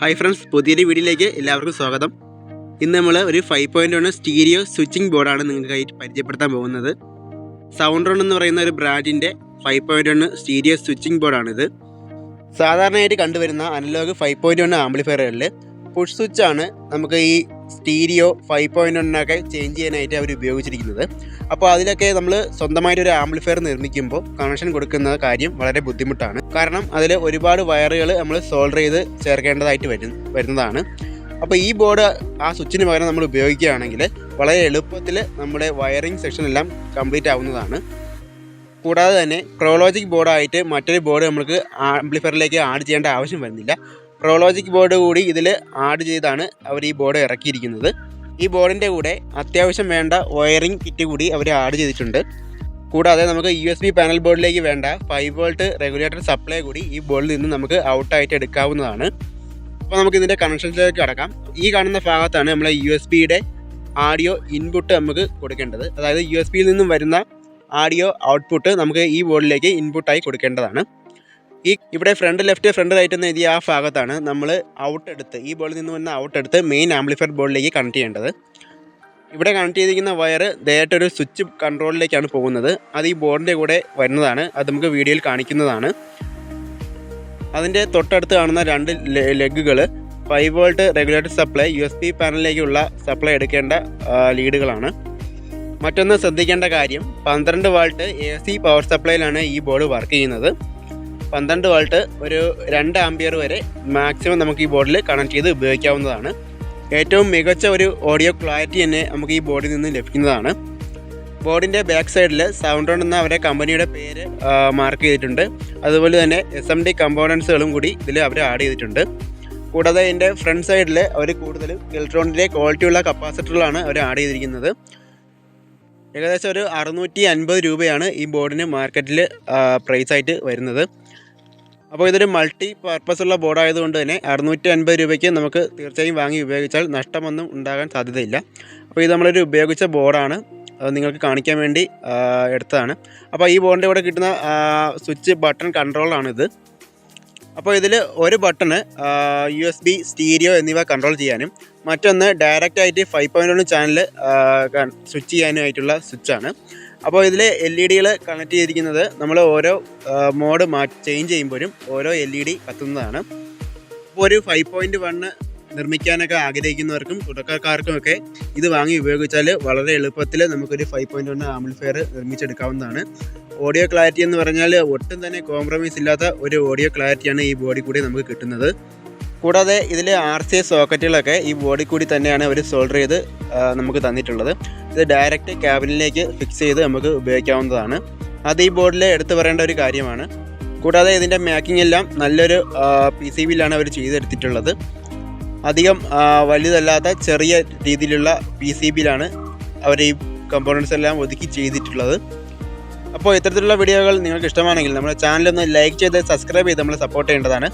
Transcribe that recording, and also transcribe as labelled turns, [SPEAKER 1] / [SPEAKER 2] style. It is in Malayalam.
[SPEAKER 1] ഹായ് ഫ്രണ്ട്സ് പുതിയൊരു വീഡിയോയിലേക്ക് എല്ലാവർക്കും സ്വാഗതം ഇന്ന് നമ്മൾ ഒരു five point one stereo switching ബോർഡാണ് നിങ്ങൾക്കായിട്ട് പരിചയപ്പെടുത്താൻ പോകുന്നത് സൗണ്ട് റോൺ എന്ന് പറയുന്ന ഒരു ബ്രാൻഡിൻ്റെ five point one stereo switching ബോർഡാണിത് സാധാരണയായിട്ട് കണ്ടുവരുന്ന അനലോഗ് ഫൈവ് പോയിൻ്റ് വൺ ആംബ്ലിഫയറുകളിൽ പുഷ് സ്വിച്ചാണ് നമുക്ക് ഈ സ്റ്റീരിയോ ഫൈവ് പോയിൻ്റ് വണ്ണൊക്കെ ചേഞ്ച് ചെയ്യാനായിട്ട് അവർ ഉപയോഗിച്ചിരിക്കുന്നത് അപ്പോൾ അതിലൊക്കെ നമ്മൾ സ്വന്തമായിട്ട് ഒരു ആംപ്ലിഫയർ നിർമ്മിക്കുമ്പോൾ കണക്ഷൻ കൊടുക്കുന്ന കാര്യം വളരെ ബുദ്ധിമുട്ടാണ് കാരണം അതിൽ ഒരുപാട് വയറുകൾ നമ്മൾ സോൾഡർ ചെയ്ത് ചേർക്കേണ്ടതായിട്ട് വരും വരുന്നതാണ് അപ്പോൾ ഈ ബോർഡ് ആ സ്വിച്ചിന് പകരം നമ്മൾ ഉപയോഗിക്കുകയാണെങ്കിൽ വളരെ എളുപ്പത്തിൽ നമ്മുടെ വയറിംഗ് സെക്ഷൻ എല്ലാം കംപ്ലീറ്റ് ആവുന്നതാണ് കൂടാതെ തന്നെ ക്രോളോജിക് ബോർഡായിട്ട് മറ്റൊരു ബോർഡ് നമുക്ക് ആംപ്ലിഫയറിലേക്ക് ആഡ് ചെയ്യേണ്ട ആവശ്യം വരുന്നില്ല ട്രോളോജിക് ബോർഡ് കൂടി ഇതിൽ ആഡ് ചെയ്താണ് അവർ ഈ ബോർഡ് ഇറക്കിയിരിക്കുന്നത് ഈ ബോർഡിൻ്റെ കൂടെ അത്യാവശ്യം വേണ്ട വയറിംഗ് കിറ്റ് കൂടി അവർ ആഡ് ചെയ്തിട്ടുണ്ട് കൂടാതെ നമുക്ക് യു എസ് ബി പാനൽ ബോർഡിലേക്ക് വേണ്ട ഫൈവ് വോൾട്ട് റെഗുലേറ്റർ സപ്ലൈ കൂടി ഈ ബോർഡിൽ നിന്ന് നമുക്ക് ഔട്ടായിട്ട് എടുക്കാവുന്നതാണ് അപ്പോൾ നമുക്ക് ഇതിൻ്റെ കണക്ഷൻസിലേക്ക് കടക്കാം ഈ കാണുന്ന ഭാഗത്താണ് നമ്മൾ യു എസ് ബിയുടെ ആഡിയോ ഇൻപുട്ട് നമുക്ക് കൊടുക്കേണ്ടത് അതായത് യു എസ് ബിയിൽ നിന്നും വരുന്ന ആഡിയോ ഔട്ട്പുട്ട് നമുക്ക് ഈ ബോർഡിലേക്ക് ഇൻപുട്ടായി കൊടുക്കേണ്ടതാണ് ഈ ഇവിടെ ഫ്രണ്ട് ലെഫ്റ്റ് ഫ്രണ്ട് റൈറ്റ് എന്ന് എഴുതിയ ആ ഭാഗത്താണ് നമ്മൾ ഔട്ട് എടുത്ത് ഈ ബോളിൽ നിന്ന് വന്ന ഔട്ട് എടുത്ത് മെയിൻ ആംപ്ലിഫയർ ബോളിലേക്ക് കണക്ട് ചെയ്യേണ്ടത് ഇവിടെ കണക്ട് ചെയ്തിരിക്കുന്ന വയർ ഒരു സ്വിച്ച് കൺട്രോളിലേക്കാണ് പോകുന്നത് അത് ഈ ബോർഡിൻ്റെ കൂടെ വരുന്നതാണ് അത് നമുക്ക് വീഡിയോയിൽ കാണിക്കുന്നതാണ് അതിൻ്റെ തൊട്ടടുത്ത് കാണുന്ന രണ്ട് ലെഗുകൾ five volt regulator supply U S P പാനലിലേക്കുള്ള സപ്ലൈ എടുക്കേണ്ട ലീഡുകളാണ് മറ്റൊന്ന് ശ്രദ്ധിക്കേണ്ട കാര്യം പന്ത്രണ്ട് വോൾട്ട് എ സി പവർ സപ്ലൈയിലാണ് ഈ ബോർഡ് വർക്ക് ചെയ്യുന്നത് പന്ത്രണ്ട് വോൾട്ട് ഒരു രണ്ട് ആംബിയർ വരെ മാക്സിമം നമുക്ക് ഈ ബോർഡിൽ കണക്ട് ചെയ്ത് ഉപയോഗിക്കാവുന്നതാണ് ഏറ്റവും മികച്ച ഒരു ഓഡിയോ ക്ലാരിറ്റി തന്നെ നമുക്ക് ഈ ബോർഡിൽ നിന്ന് ലഭിക്കുന്നതാണ് ബോർഡിൻ്റെ ബാക്ക് സൈഡിൽ സൗണ്ടോൺ എന്ന അവരുടെ കമ്പനിയുടെ പേര് മാർക്ക് ചെയ്തിട്ടുണ്ട് അതുപോലെ തന്നെ എസ് എം ഡി കമ്പോണൻസുകളും കൂടി ഇതിൽ അവർ ആഡ് ചെയ്തിട്ടുണ്ട് കൂടാതെ ഇതിൻ്റെ ഫ്രണ്ട് സൈഡിൽ അവർ കൂടുതലും ഇലക്ട്രോണിൻ്റെ ക്വാളിറ്റിയുള്ള കപ്പാസിറ്ററുകളാണ് അവർ ആഡ് ചെയ്തിരിക്കുന്നത് ഏകദേശം ഒരു അറുന്നൂറ്റി അൻപത് രൂപയാണ് ഈ ബോർഡിന് മാർക്കറ്റിൽ പ്രൈസ് ആയിട്ട് വരുന്നത് അപ്പോൾ ഇതൊരു മൾട്ടി പർപ്പസ് ഉള്ള ബോർഡ് ആയതുകൊണ്ട് തന്നെ അറുന്നൂറ്റി അൻപത് രൂപയ്ക്ക് നമുക്ക് തീർച്ചയായും വാങ്ങി ഉപയോഗിച്ചാൽ നഷ്ടമൊന്നും ഉണ്ടാകാൻ സാധ്യതയില്ല അപ്പോൾ ഇത് നമ്മളൊരു ഉപയോഗിച്ച ബോർഡാണ് നിങ്ങൾക്ക് കാണിക്കാൻ വേണ്ടി എടുത്തതാണ് അപ്പോൾ ഈ ബോർഡിൻ്റെ ഇവിടെ കിട്ടുന്ന സ്വിച്ച് ബട്ടൺ കൺട്രോളാണിത് അപ്പോൾ ഇതിൽ ഒരു button U S B stereo എന്നിവ കൺട്രോൾ ചെയ്യാനും മറ്റൊന്ന് ഡയറക്റ്റ് ആയിട്ട് five point one channel switch ചെയ്യാനുമായിട്ടുള്ള സ്വിച്ചാണ് അപ്പോൾ ഇതിൽ എൽ ഇ ഡികൾ കണക്ട് ചെയ്തിരിക്കുന്നത് നമ്മൾ ഓരോ മോഡ് മാ ചേഞ്ച് ചെയ്യുമ്പോഴും ഓരോ എൽ ഇ ഡി കത്തുന്നതാണ് അപ്പോൾ ഒരു ഫൈവ് പോയിൻറ്റ് വണ്ണ് നിർമ്മിക്കാനൊക്കെ ആഗ്രഹിക്കുന്നവർക്കും തുടക്കക്കാർക്കും ഒക്കെ ഇത് വാങ്ങി ഉപയോഗിച്ചാൽ വളരെ എളുപ്പത്തിൽ നമുക്കൊരു ഫൈവ് പോയിൻറ്റ് വൺ ആംപ്ലിഫയർ നിർമ്മിച്ചെടുക്കാവുന്നതാണ് ഓഡിയോ ക്ലാരിറ്റി എന്ന് പറഞ്ഞാൽ ഒട്ടും തന്നെ കോംപ്രമൈസ് ഇല്ലാത്ത ഒരു ഓഡിയോ ക്ലാരിറ്റിയാണ് ഈ ബോഡി കൂടി നമുക്ക് കിട്ടുന്നത് കൂടാതെ ഇതിലെ ആർ സി എസ് സോക്കറ്റുകളൊക്കെ ഈ ബോഡി കൂടി തന്നെയാണ് അവർ സോൾഡർ ചെയ്ത് നമുക്ക് തന്നിട്ടുള്ളത് ഇത് ഡയറക്റ്റ് ക്യാബിനിലേക്ക് ഫിക്സ് ചെയ്ത് നമുക്ക് ഉപയോഗിക്കാവുന്നതാണ് അത് ഈ ബോർഡിൽ എടുത്തു പറയേണ്ട ഒരു കാര്യമാണ് കൂടാതെ ഇതിൻ്റെ മേക്കിംഗ് എല്ലാം നല്ലൊരു പി സി ബിയിലാണ് അവർ ചെയ്തെടുത്തിട്ടുള്ളത് അധികം വലുതല്ലാത്ത ചെറിയ രീതിയിലുള്ള പി സി ബിയിലാണ് അവർ ഈ കമ്പോണൻസ് എല്ലാം ഒതുക്കി ചെയ്തിട്ടുള്ളത് അപ്പോൾ ഇത്തരത്തിലുള്ള വീഡിയോകൾ നിങ്ങൾക്ക് ഇഷ്ടമാണെങ്കിൽ നമ്മുടെ ചാനലൊന്ന് ലൈക്ക് ചെയ്ത് സബ്സ്ക്രൈബ് ചെയ്ത് നമ്മൾ സപ്പോർട്ട് ചെയ്യേണ്ടതാണ്